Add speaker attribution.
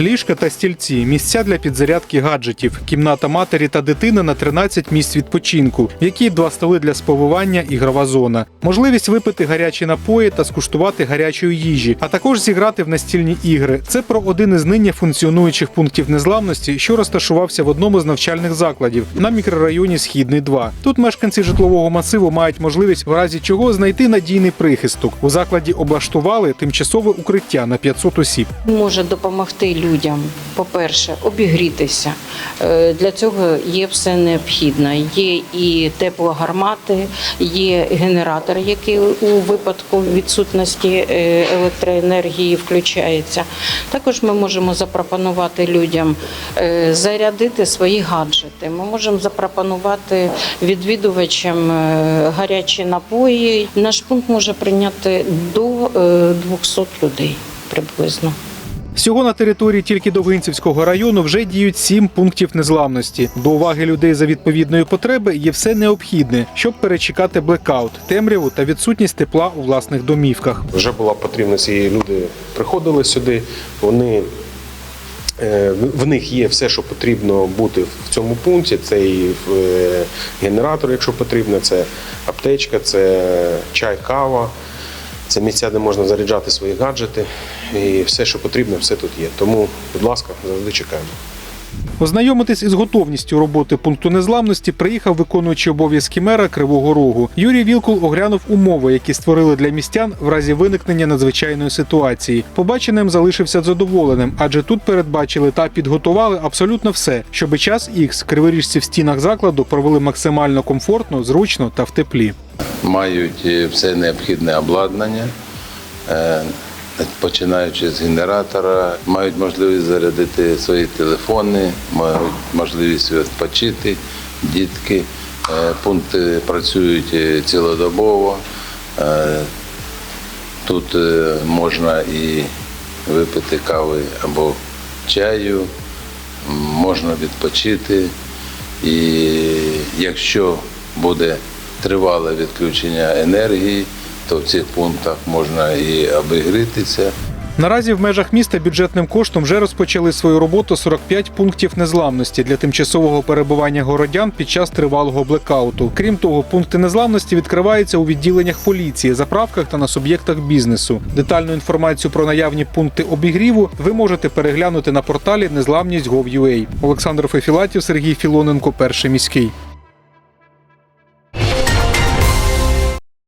Speaker 1: ліжка та стільці, місця для підзарядки гаджетів, кімната матері та дитини на 13 місць відпочинку, в якій два столи для сповивання, ігрова зона, можливість випити гарячі напої та скуштувати гарячої їжі, а також зіграти в настільні ігри. Це про один із нині функціонуючих пунктів незламності, що розташувався в одному з навчальних закладів на мікрорайоні Східний 2. Тут мешканці житлового масиву мають можливість в разі чого знайти надійний прихисток. У закладі облаштували тимчасове укриття на 500 осіб.
Speaker 2: може допомогти людям, по-перше, обігрітися. Е, Для цього є все необхідне. Є і теплогармати, є генератор, який у випадку відсутності е, електроенергії включається. Також ми можемо запропонувати людям е, зарядити свої гаджети. Ми можемо запропонувати відвідувачам гарячі напої. Наш пункт може прийняти до е, 200 людей приблизно.
Speaker 1: Всього на території тільки Довгинцівського району вже діють сім пунктів незламності. До уваги людей за відповідної потреби є все необхідне, щоб перечекати блекаут, темряву та відсутність тепла у власних домівках.
Speaker 3: Вже була потрібність, і люди приходили сюди. Вони е, в них є все, що потрібно бути в цьому пункті. Це і е, генератор, якщо потрібно, це аптечка, це чай, кава, це місця, де можна заряджати свої гаджети. І все, що потрібно, все тут є. Тому, будь ласка, завжди чекаємо.
Speaker 1: Ознайомитись із готовністю роботи пункту незламності приїхав виконуючий обов'язки мера Кривого Рогу. Юрій Вілкул оглянув умови, які створили для містян в разі виникнення надзвичайної ситуації. Побаченим залишився задоволеним, адже тут передбачили та підготували абсолютно все, щоби час ікс криворіжці в стінах закладу провели максимально комфортно, зручно та в теплі.
Speaker 4: мають е, все необхідне обладнання, е, починаючи з генератора, мають можливість зарядити свої телефони, мають можливість відпочити, дітки. Е, Пункти працюють е, цілодобово. Е, Тут можна і випити кави або чаю, можна відпочити. І якщо буде тривале відключення енергії, то в цих пунктах можна і обігрітися.
Speaker 1: Наразі в межах міста бюджетним коштом вже розпочали свою роботу 45 пунктів незламності для тимчасового перебування городян під час тривалого блекауту. Крім того, пункти незламності відкриваються у відділеннях поліції, заправках та на суб'єктах бізнесу. Детальну інформацію про наявні пункти обігріву ви можете переглянути на порталі незламність.gov.ua. Олександр Фефілатів, Сергій Філоненко, перший міський.